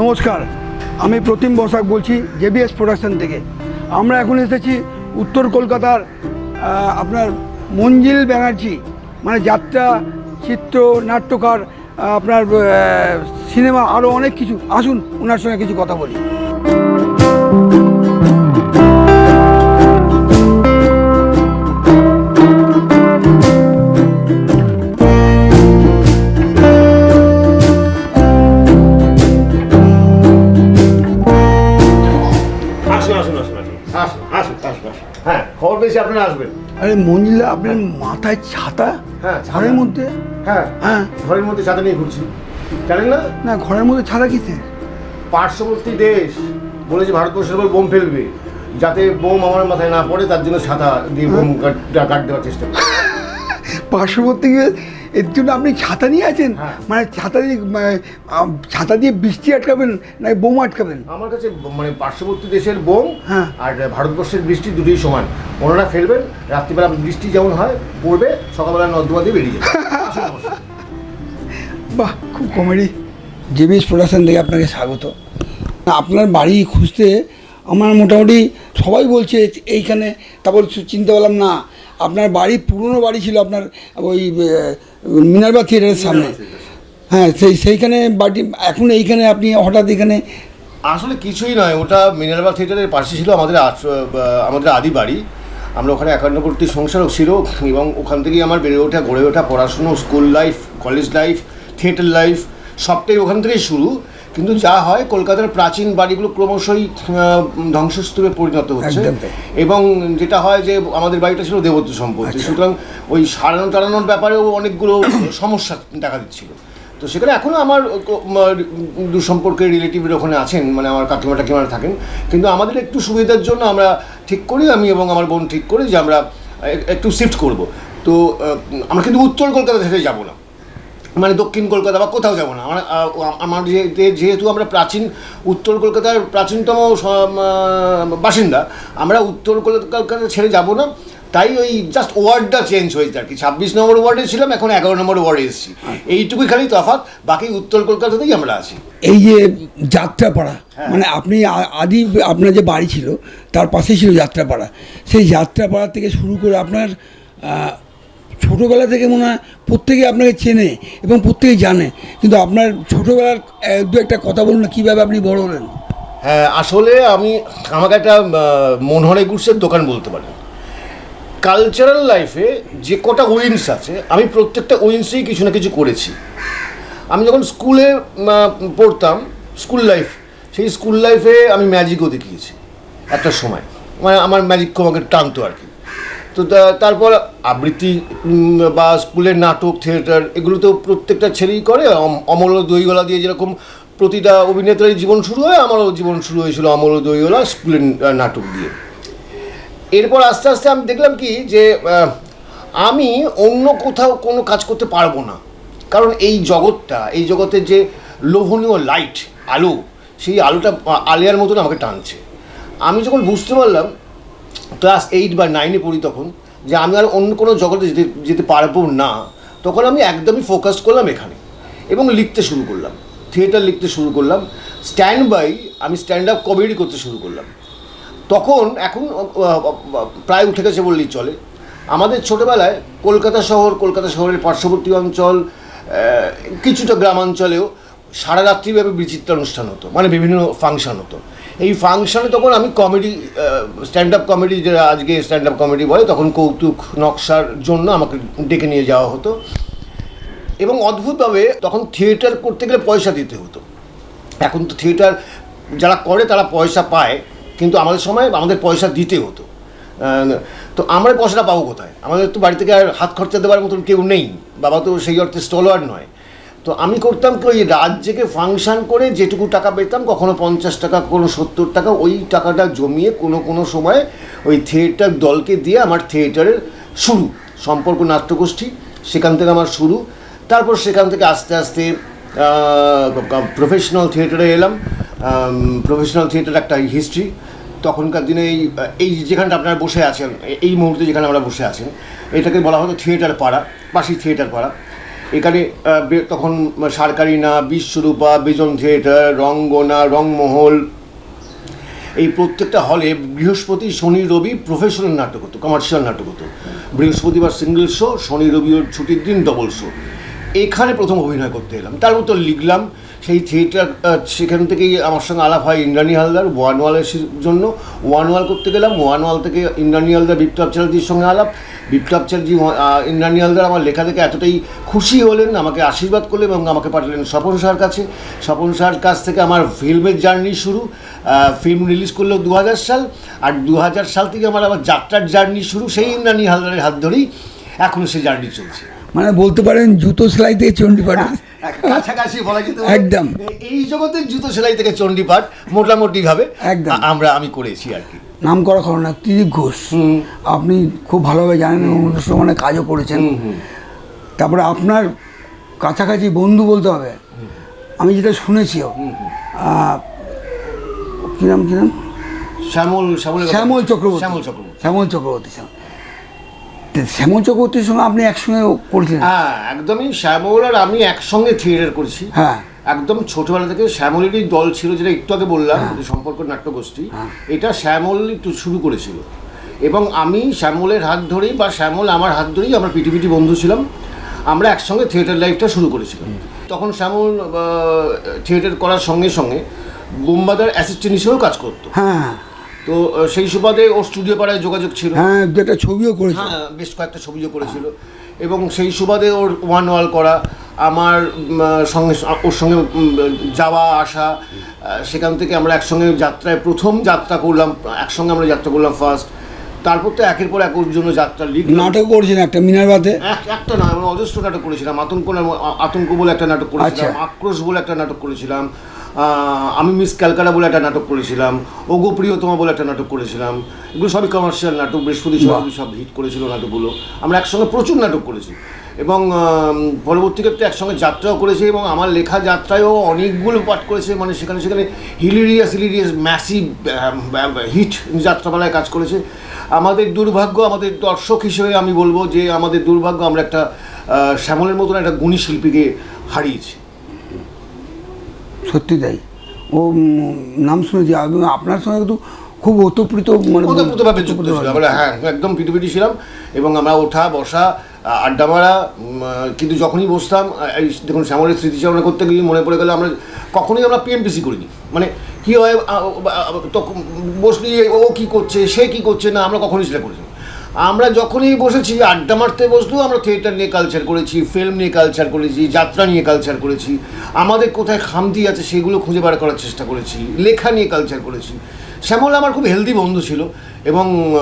নমস্কার, আমি প্রতিম বসাক বলছি জেবিএস প্রোডাকশন থেকে। আমরা এখন এসেছি উত্তর কলকাতার আপনার মঞ্জিল ব্যানার্জি মানে যাত্রা, চিত্র, নাট্যকার আপনার সিনেমা আরও অনেক কিছু। আসুন ওনার সঙ্গে কিছু কথা বলি। আপনারা আসবেন। আরে মঞ্জিলা আপনার মাথায় ছাতা? হ্যাঁ। ঘরের মধ্যে? হ্যাঁ হ্যাঁ। ঘরের মধ্যে ছাতা নিয়ে ঘুরছি। জানেন না? না ঘরের মধ্যে ছাতা কিসে পার্শ্ববর্তী দেশ। বলেছে ভারতবর্ষের উপর বোম ফেলবে। যাতে বোম আমার মাথায় না পড়ে তার জন্য ছাতা দিয়ে বোম কাট- কাট দেওয়ার চেষ্টা করছে। পার্শ্ববর্তী এর জন্য আপনি ছাতা নিয়ে আছেন? হ্যাঁ। মানে ছাতা দিয়ে মানে, ছাতা দিয়ে বৃষ্টি আটকাবেন না বোম আটকাবেন? আমার কাছে মানে পার্শ্ববর্তী দেশের বোম হ্যাঁ। আর ভারতবর্ষের বৃষ্টি দুটোই সমান। ওনারা ফেলবেন রাত্রিবেলা বৃষ্টি যেমন হয় পড়বে সকালবেলা নর্দমা দিয়ে বেরিয়ে যাবে। বাহ খুব কমেডি জেবিএস প্রোডাকশন থেকে আপনাকে স্বাগত। আপনার বাড়ি খুঁজতে আমার মোটামুটি সবাই বলছে এইখানে তারপর চিনতে পারলাম না আপনার বাড়ি পুরনো বাড়ি ছিল আপনার ওই মিনারবা থিয়েটারের সামনে। হ্যাঁ সেই সেইখানে বাড়ি এখন এইখানে আপনি হঠাৎ এখানে আসলে কিছুই নয় ওটা মিনারবা থিয়েটারের পাশে ছিল আমাদের আমাদের আদি বাড়ি। আমরা ওখানে একান্নবর্তী সংসারও ছিল এবং ওখান থেকেই আমার বেড়ে ওঠা গড়ে ওঠা পড়াশুনো school life college life theatre life সবটাই ওখান থেকেই শুরু। কিন্তু যা হয় কলকাতার প্রাচীন বাড়িগুলো ক্রমশই ধ্বংসস্তূপে পরিণত হচ্ছে। এবং যেটা হয় যে আমাদের বাড়িটা ছিল দেবত্ব সম্পত্তি। আচ্ছা। সুতরাং ওই সারানো টারানোর ব্যাপারেও অনেকগুলো সমস্যা দেখা দিচ্ছিল। তো সেখানে এখনও আমার দু সম্পর্কের রিলেটিভের ওখানে আছেন মানে আমার কাকিমা টাকিমারা থাকেন। কিন্তু আমাদের একটু সুবিধার জন্য আমরা ঠিক করি আমি এবং আমার বোন ঠিক করি যে আমরা একটু শিফট করব। তো আমরা কিন্তু উত্তর কলকাতা থেকে যাব না। মানে দক্ষিণ কলকাতা বা কোথাও যাব না। আমরা আমার যেহেতু আমরা প্রাচীন উত্তর কলকাতার প্রাচীনতম বাসিন্দা আমরা উত্তর কলকাতা ছেড়ে যাব না। তাই ওই জাস্ট ওয়ার্ডটা চেঞ্জ হয়েছে আর কি। ছাব্বিশ নম্বর ওয়ার্ডে ছিলাম এখন এগারো নম্বর ওয়ার্ডে এসেছি। এইটুকুই খালি তফাৎ বাকি উত্তর কলকাতাতেই আমরা আছি। এই যে যাত্রাপাড়া মানে আপনি আদি আপনার যে বাড়ি ছিল তার পাশেই ছিল যাত্রাপাড়া। সেই যাত্রাপাড়া থেকে শুরু করে আপনার ছোটোবেলা থেকে মনে হয় প্রত্যেকে আপনাকে চেনে এবং প্রত্যেকে জানে। কিন্তু আপনার ছোটোবেলার দু একটা কথা বলুন না, কীভাবে আপনি বড় হলেন? হ্যাঁ আসলে আমি, আমাকে একটা মনোহরে গুডসের দোকান বলতে পারেন। কালচারাল লাইফে যে কটা উইন্স আছে, আমি প্রত্যেকটা উইন্সেই কিছু না কিছু করেছি। আমি যখন স্কুলে পড়তাম স্কুল লাইফ সেই স্কুল লাইফে আমি ম্যাজিকও দেখিয়েছি, একটা সময়। মানে আমার ম্যাজিক আমাকে টানতো আর কি। তো তারপর আবৃত্তি বা স্কুলের নাটক, থিয়েটার এগুলো তো প্রত্যেকটা ছেলেই করে। অম- অমল দইগলা দিয়ে যেরকম প্রতিটা অভিনেতারই জীবন শুরু হয়, আমারও জীবন শুরু হয়েছিল অমল দইগলা স্কুলের নাটক দিয়ে। এরপর আস্তে আস্তে আমি দেখলাম কি যে আমি অন্য কোথাও কোনো কাজ করতে পারব না। কারণ এই জগৎটা, এই জগতের যে লোভনীয় লাইট আলো, সেই আলোটা আলিয়ার মতন আমাকে টানছে। আমি যখন বুঝতে পারলাম ক্লাস এইট বা নাইনে পড়ি তখন, যে আমি আর অন্য কোনো জগতে যেতে যেতে পারব না, তখন আমি একদমই ফোকাস করলাম এখানে এবং লিখতে শুরু করলাম থিয়েটার লিখতে শুরু করলাম স্ট্যান্ড বাই আমি স্ট্যান্ড আপ কমেডি করতে শুরু করলাম। তখন এখন প্রায় উঠে গেছে বললেই চলে। আমাদের ছোটোবেলায় কলকাতা শহর, কলকাতা শহরের পার্শ্ববর্তী অঞ্চল কিছুটা গ্রামাঞ্চলেও সারা রাত্রিব্যাপী বিচিত্র অনুষ্ঠান হতো মানে বিভিন্ন ফাংশন হতো। এই ফাংশনে তখন আমি কমেডি স্ট্যান্ড আপ কমেডি যেটা আজকে স্ট্যান্ড আপ কমেডি বলে, তখন কৌতুক, নকশার জন্য আমাকে ডেকে নিয়ে যাওয়া হতো। এবং অদ্ভুতভাবে তখন থিয়েটার করতে গেলে পয়সা দিতে হতো। এখন তো থিয়েটার যারা করে, তারা পয়সা পায়, কিন্তু আমাদের সময় আমাদের পয়সা দিতে হতো। তো আমরা পয়সাটা পাবো কোথায়? আমাদের তো বাড়ি থেকে আর হাত খরচা দেওয়ার মতন কেউ নেই। বাবা তো সেই অর্থে স্টলওয়ার নয়। তো আমি করতাম কি, ওই জেগে ফাংশন করে যেটুকু টাকা পেতাম, কখনো পঞ্চাশ টাকা কোনো সত্তর টাকা, ওই টাকাটা জমিয়ে কোনো কোনো সময় ওই থিয়েটার দলকে দিয়ে আমার থিয়েটারের শুরু, সম্পর্ক নাট্যগোষ্ঠী, সেখান থেকে আমার শুরু। তারপর সেখান থেকে আস্তে আস্তে প্রফেশনাল থিয়েটারে এলাম। প্রফেশনাল থিয়েটার একটা হিস্ট্রি তখনকার দিনে এই এই যেখানটা আপনারা বসে আছেন, এই মুহূর্তে যেখানে আমরা বসে আছেন এটাকে বলা হতো থিয়েটার পাড়া পাশেই থিয়েটার পাড়া। এখানে তখন সরকারি তখন সারকারিনা বিশ্বরূপা, বিজন থিয়েটার, রঙ্গনা, রংমহল, এই প্রত্যেকটা হলে বৃহস্পতি, শনি, রবি প্রফেশনাল নাটক হতো কমার্শিয়াল নাটক হতো। বৃহস্পতিবার সিঙ্গেল শো শনি, রবি ছুটির দিন ডবল শো এখানে প্রথম অভিনয় করতে এলাম। তারপর তো লিখলাম সেই থিয়েটার সেখান থেকেই আমার সঙ্গে আলাপ হয় ইন্দ্রাণী হালদার, ওয়ান ওয়ালের জন্য। ওয়ান ওয়াল করতে গেলাম, ওয়ান ওয়াল থেকে ইন্দ্রাণী হালদার, বিপ্লব চ্যাটার্জির সঙ্গে আলাপ। বিপ্লব চ্যাটার্জি ইন্দ্রাণী হালদার আমার লেখা দেখে এতটাই খুশি হলেন, আমাকে আশীর্বাদ করলেন এবং আমাকে পাঠালেন স্বপন সার কাছে। স্বপন সার কাছ থেকে আমার ফিল্মের জার্নি শুরু ফিল্ম রিলিজ করল দু হাজার সাল, আর দু হাজার সাল থেকে আমার আবার যাত্রার জার্নি শুরু, সেই ইন্দ্রাণী হালদারের হাত ধরেই এখনও সেই জার্নি চলছে। মানে বলতে পারেন জুতো সেলাই থেকে চণ্ডীপাঠ কাছাকাছি বলা যেতে পারে। একদম। এই জগতের জুতো সেলাই থেকে চণ্ডীপাঠ মোটামুটি ভাবে একদম। আমরা আমি করেছি আর কি। নাম করা খরনা ত্রিদীপ ঘোষ। আপনি খুব ভালোভাবে জানেন এবং অনুষ্ঠানে কাজও করেছেন। তারপরে আপনার কাছাকাছি বন্ধু বলতে হবে। আমি যেটা শুনেছিও। কি নাম কি নাম? শ্যামল শ্যামল শ্যামল চক্রবর্তী। শ্যামল চক্রবর্তী। শ্যামল চক্রবর্তী শ্যামল চক্রবর্তীর সঙ্গে আপনি একসঙ্গে করেছিলেন? হ্যাঁ একদমই শ্যামল আর আমি একসঙ্গে থিয়েটার করেছি। হ্যাঁ। একদম ছোটবেলা থেকে শ্যামলেরই দল ছিল যেটা একটু আগে বললাম যে সম্পর্ক নাট্যগোষ্ঠী। এটা শ্যামল একটু শুরু করেছিল। এবং আমি শ্যামলের হাত ধরেই বা শ্যামল আমার হাত ধরেই আমরা পিটি পিটি বন্ধু ছিলাম। আমরা একসঙ্গে থিয়েটার লাইফটা শুরু করেছিলাম। তখন শ্যামল থিয়েটার করার সঙ্গে সঙ্গে বোম্বাদার অ্যাসিস্ট্যান্ট হিসেবেও কাজ করতো। হ্যাঁ। তো সেই সুবাদে ওর স্টুডিও পাড়ায় যোগাযোগ ছিল। হ্যাঁ দু একটা ছবিও করেছে হ্যাঁ বেশ কয়েকটা ছবিও করেছিল। এবং সেই সুবাদে ওর ওয়ান ওয়াল করা আমার সঙ্গে ওর সঙ্গে যাওয়া আসা সেখান থেকে আমরা একসঙ্গে যাত্রায় প্রথম যাত্রা করলাম একসঙ্গে আমরা যাত্রা করলাম ফার্স্ট তারপর তো একের পর এক ওর জন্য যাত্রা লিখলাম। নাটক করেছেন একটা মিনারবাতে এক একটা না আমরা অজস্র নাটক করেছিলাম। আতঙ্ক আতঙ্ক বলে একটা নাটক করেছিলাম আচ্ছা। আক্রোশ বলে একটা নাটক করেছিলাম। আমি মিস ক্যালকাটা বলে একটা নাটক করেছিলাম ওগো প্রিয়তমা বলে একটা নাটক করেছিলাম এগুলো সবই কমার্শিয়াল নাটক বৃহস্পতি সবই সব হিট করেছিল নাটকগুলো। আমরা একসঙ্গে প্রচুর নাটক করেছি এবং পরবর্তী ক্ষেত্রে একসঙ্গে যাত্রাও করেছি এবং আমার লেখা যাত্রায়ও অনেকগুলো পাঠ করেছে মানে সেখানে সেখানে হিলিরিয়াস হিলিরিয়াস ম্যাসিভ হিট যাত্রাপালায় কাজ করেছে। আমাদের দুর্ভাগ্য আমাদের দর্শক হিসেবে আমি বলব যে আমাদের দুর্ভাগ্য আমরা একটা শ্যামলের মতন একটা গুণী শিল্পীকে হারিয়েছি। সত্যি তাই। ও নাম শুনেছি আপনার সঙ্গে কিন্তু খুব ওতপ্রীত মানে ওতপ্রোতভাবে যুক্ত ছিলাম। আমরা হ্যাঁ একদম পিটুপিটি ছিলাম এবং আমরা ওঠা বসা আড্ডা মারা কিন্তু যখনই বসতাম এই দেখুন শ্যামলের স্মৃতিচারণা করতে গিয়ে মনে পড়ে গেলে আমরা কখনোই আমরা পিএমপিসি করিনি। মানে কী হয় তখন বসলি ও কী করছে সে কী করছে না আমরা কখনোই সেটা করিনি। আমরা যখনই বসেছি, আড্ডা মারতে বসলেও আমরা থিয়েটার নিয়ে কালচার করেছি ফিল্ম নিয়ে কালচার করেছি, যাত্রা নিয়ে কালচার করেছি। আমাদের কোথায় খামতি আছে সেগুলো খুঁজে বার করার চেষ্টা করেছি, লেখা নিয়ে কালচার করেছি। শ্যামল আমার খুব হেলদি বন্ধু ছিল এবং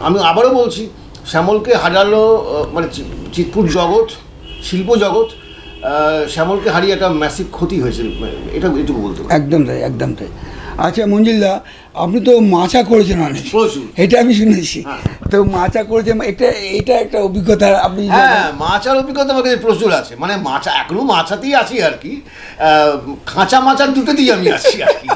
আমি আবারও বলছি, শ্যামলকে হারালো মানে চি- চিৎপুর জগৎ, শিল্প জগৎ শ্যামলকে হারিয়ে একটা ম্যাসিভ ক্ষতি হয়েছে এটা এটুকু বলতে একদম তাই একদম তাই। আচ্ছা মঞ্জিলদা আপনি তো মাচা করেছেন অনেক। এটা আমি শুনেছি। হ্যাঁ। তো মাচা করেছেন এটা এটা একটা অভিজ্ঞতা আপনি হ্যাঁ মাচার অভিজ্ঞতা আমার কাছে প্রচুর আছে। মানে মাছা এখনও মাচাতেই আছি আর কি। খাঁচা মাচার দুটোতেই আমি আছি আর কি।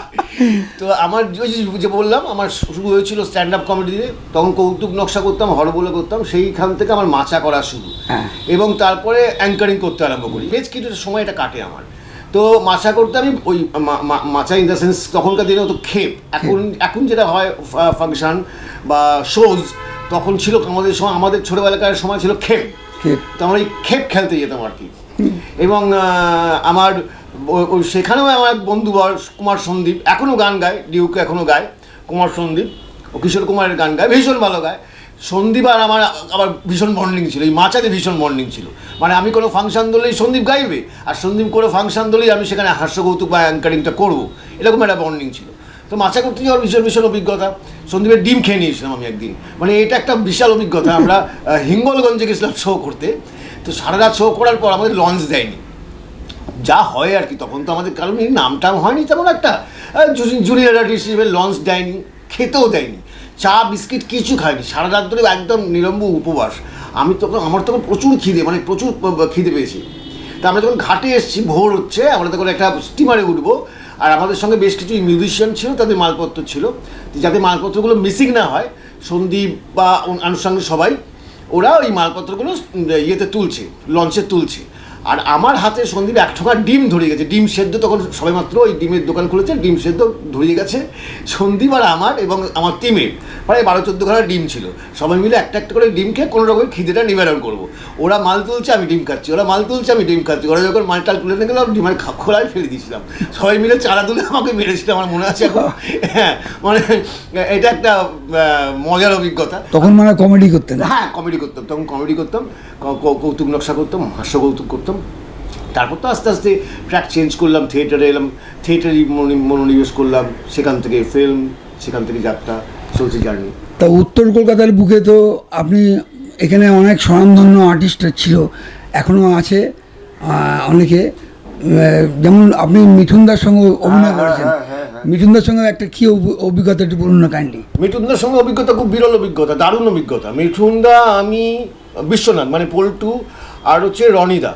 তো আমার যে- বললাম আমার শুরু হয়েছিল স্ট্যান্ড আপ কমেডিতে তখন কৌতুক নকশা করতাম হরবলে করতাম সেইখান থেকে আমার মাচা করা শুরু। হ্যাঁ। এবং তারপরে অ্যাঙ্কারিং করতে আরম্ভ করি। বেশ কিছু সময় এটা কাটে আমার। তো মাছা করতে আমি ওই মা- মা- মাচা ইন দ্য সেন্স তখনকার দিনে হতো খেপ। এখন এখন যেটা হয় ফাংশন বা শোজ তখন ছিল আমাদের সময় আমাদের ছোটোবেলাকার সময় ছিল খেপ। তো আমরা এই খেপ খেলতে যেতাম আর কি। এবং আমার ওই সেখানেও আমার এক বন্ধু কুমার সন্দীপ এখনও গান গায় ডিউকে এখনও গায় কুমার সন্দীপ ও কিশোর কুমারের গান গায় ভীষণ ভালো গায়। সন্দীপ আর আমার আবার ভীষণ বন্ডিং ছিল, এই মাচাতে ভীষণ বন্ডিং ছিল। মানে আমি কোনো ফাংশন ধরলেই সন্দীপ গাইবে, আর সন্দীপ করে ফাংশন ধরলেই আমি সেখানে হাস্য কৌতুক বা অ্যাঙ্কারিংটা করব, এরকম একটা বন্ডিং ছিল। তো মাছা করতে যাওয়ার ভীষণ ভীষণ অভিজ্ঞতা। সন্দীপের ডিম খেয়ে নিয়েছিলাম আমি একদিন। মানে এটা একটা বিশাল অভিজ্ঞতা। আমরা হিঙ্গলগঞ্জে গেছিলাম শো করতে। তো সারা রাত শো করার পর আমাদের লঞ্চ দেয়নি। যা হয় আর কি, তখন তো আমাদের কারণ এই নাম টাম হয়নি, তেমন একটা জুনিয়র আর্টিস্ট হিসেবে লঞ্চ দেয়নি, খেতেও দেয়নি। চা, বিস্কিট কিছু খাইনি। সারা রাত ধরে একদম নিরম্ব উপবাস। আমি তখন, আমার তখন প্রচুর খিদে মানে প্রচুর খিদে পেয়েছি। তা আমরা যখন ঘাটে এসেছি, ভোর হচ্ছে, আমরা তখন একটা স্টিমারে উঠবো। আর আমাদের সঙ্গে বেশ কিছু মিউজিশিয়ান ছিল, তাদের মালপত্র ছিল। যাতে মালপত্রগুলো মিসিং না হয়, সন্দীপ বা আনুষঙ্গিক সবাই, ওরা ওই মালপত্রগুলো ইয়েতে তুলছে লঞ্চে তুলছে। আর আমার হাতে সন্দীপ এক ঠোঙা ডিম ধরিয়ে গেছে। ডিম সেদ্ধ তখন সবে মাত্র ওই ডিমের দোকান খুলেছে ডিম সেদ্ধ ধরিয়ে গেছে সন্দীপ আর আমার এবং আমার টিমের প্রায় বারো চোদ্দ খানা ডিম ছিল। সবাই মিলে একটা একটা করে ডিম খেয়ে কোনো রকমের খিদেটা নিবারণ করব। ওরা মাল তুলছে আমি ডিম খাচ্ছি। ওরা মাল তুলছে আমি ডিম খাচ্ছি। ওরা যখন মালটাল তুলে নিয়ে গেলাম ডিমের খোলায় ফেলে দিয়েছিলাম। সবাই মিলে চারা তুলে আমাকে মেরেছিল আমার মনে আছে এখন। হ্যাঁ মানে এটা একটা মজার অভিজ্ঞতা। তখন মানে কমেডি করতেন। হ্যাঁ কমেডি করতাম। তখন কমেডি করতাম কৌতুক নকশা করতাম হাস্য কৌতুক করতাম। তারপর তো আস্তে আস্তে ট্র্যাক চেঞ্জ করলাম থিয়েটারে এলাম থিয়েটারই মনোনিবেশ করলাম সেখান থেকে ফিল্ম সেখান থেকে যাত্রা চলছে জার্নি তা উত্তর কলকাতার বুকে তো আপনি এখানে অনেক স্বনামধন্য আর্টিস্ট ছিল এখনও আছে অনেকে যেমন আপনি মিঠুনদার সঙ্গে অভিনয় হ্যাঁ, করেছেন হ্যাঁ, হ্যাঁ, হ্যাঁ। মিঠুনদার সঙ্গে একটা কি অভি- অভিজ্ঞতা একটু বলুন না কাইন্ডলি মিঠুনদার সঙ্গে অভিজ্ঞতা খুব বিরল অভিজ্ঞতা দারুণ অভিজ্ঞতা। মিঠুনদা আমি বিশ্বনাথ মানে পল্টু আর হচ্ছে রনিদা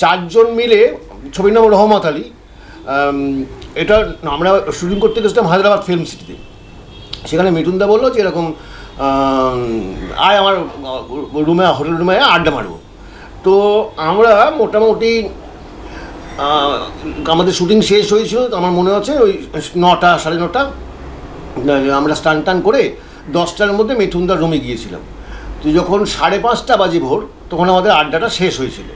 চারজন মিলে, ছবির নাম রহমত আলী এটা আমরা শুটিং করতে গেছিলাম হায়দ্রাবাদ ফিল্ম সিটিতে সেখানে মিঠুনদা বলল যে এরকম আয় আমার রুমে হোটেল রুমে আড্ডা মারবো। তো আমরা মোটামুটি আমাদের শুটিং শেষ হয়েছিল, তো আমার মনে হচ্ছে ওই নটা, সাড়ে নটা আমরা স্টান টান করে দশটার মধ্যে মিঠুনদার রুমে গিয়েছিলাম। তো যখন সাড়ে পাঁচটা বাজে ভোর, তখন আমাদের আড্ডাটা শেষ হয়েছিল।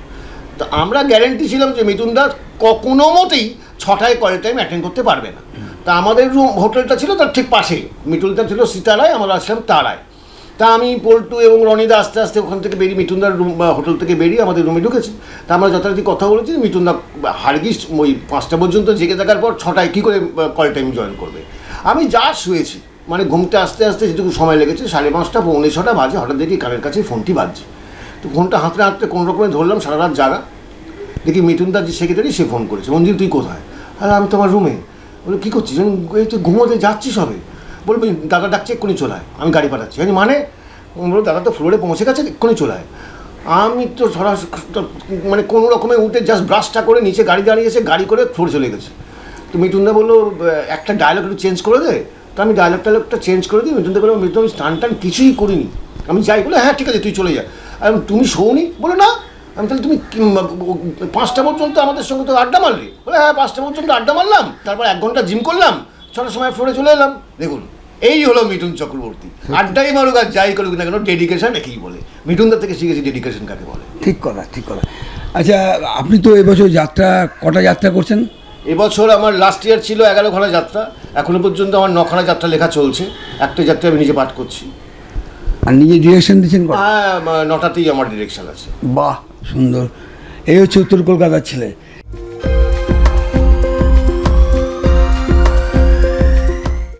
তো আমরা গ্যারেন্টি ছিলাম যে মিঠুনদা ক- কোনো মতেই ছটায় কল টাইম অ্যাটেন্ড করতে পারবে না। তা আমাদের রুম হোটেলটা ছিল তার ঠিক পাশেই। মিঠুনদা ছিল সীতারায়, আমরা আসলাম তারায়। তা আমি পল্টু এবং রনিদা আস্তে আস্তে ওখান থেকে বেরিয়ে মিঠুনদার রুম বা হোটেল থেকে বেরিয়ে আমাদের রুমে ঢুকেছি। তা আমরা যথারীতি কথা বলেছি মিঠুনদা হারগিস ওই পাঁচটা পর্যন্ত জেগে থাকার পর ছটায় কী করে কল টাইম জয়েন করবে। আমি যা শুয়েছি মানে ঘুমতে আসতে আসতে যেটুকু সময় লেগেছে, সাড়ে পাঁচটা, পৌনে ছটা বাজে, হঠাৎ দেখি কানের কাছে ফোনটি বাজছে। তো ফোনটা হাতড়ে হাতড়ে কোনো রকমে ধরলাম, সারা রাত জাগা। দেখি মিঠুনদার যে সেক্রেটারি, সে ফোন করেছে। মঞ্জিল তুই কোথায়? আরে, আমি তোমার রুমে বলে কী করছিস? এই তো ঘুমোতে যাচ্ছি সবে। বলবি দাদা ডাকছে, এক্ষুনি চলে আয়। আমি গাড়ি পাঠাচ্ছি। আমি মানে? বলব দাদা তো ফ্লোরে পৌঁছে গেছে, এক্ষুনি চলে আয়। আমি তো সরাসরি মানে কোনো রকমে উঠে জাস্ট ব্রাশটা করে নিচে গাড়ি দাঁড়িয়েছে গাড়ি করে ফ্লোরে চলে গেছে। তো মিঠুনদা বলল একটা ডায়লগ একটু চেঞ্জ করে দে। তো আমি ডায়লগ টায়লগটা চেঞ্জ করে দিই। মিঠুনদা বলল মিঠুন আমি স্টান টান কিছুই করিনি। আমি যাই। বলে হ্যাঁ ঠিক আছে, তুই চলে যা। আমি, তুমি শোনি বলে না। আমি তাহলে তুমি পাঁচটা পর্যন্ত আমাদের সঙ্গে তো আড্ডা মারলি? বলে হ্যাঁ পাঁচটা পর্যন্ত আড্ডা মারলাম। তারপর এক ঘণ্টা জিম করলাম। ছটার সময় ফ্লোরে চলে এলাম। দেখুন এই হলো মিঠুন চক্রবর্তী। আড্ডাই মারুক আর যাই করুক না কেন ডেডিকেশন একেই বলে। মিঠুনদার থেকে শিখেছি ডেডিকেশন কাকে বলে। ঠিক কথা ঠিক কথা। আচ্ছা আপনি তো এবছর যাত্রা কটা যাত্রা করছেন? এবছর আমার লাস্ট ইয়ার ছিল এগারো খানা যাত্রা। এখনও পর্যন্ত আমার নখানা যাত্রা লেখা চলছে। একটা যাত্রা আমি নিজে পাঠ করছি। আর নিজে ডিরেকশন দিচ্ছেন? হ্যাঁ নটাতেই আমার ডিরেকশন আছে। বাহ সুন্দর। এই হচ্ছে উত্তর কলকাতার ছেলে।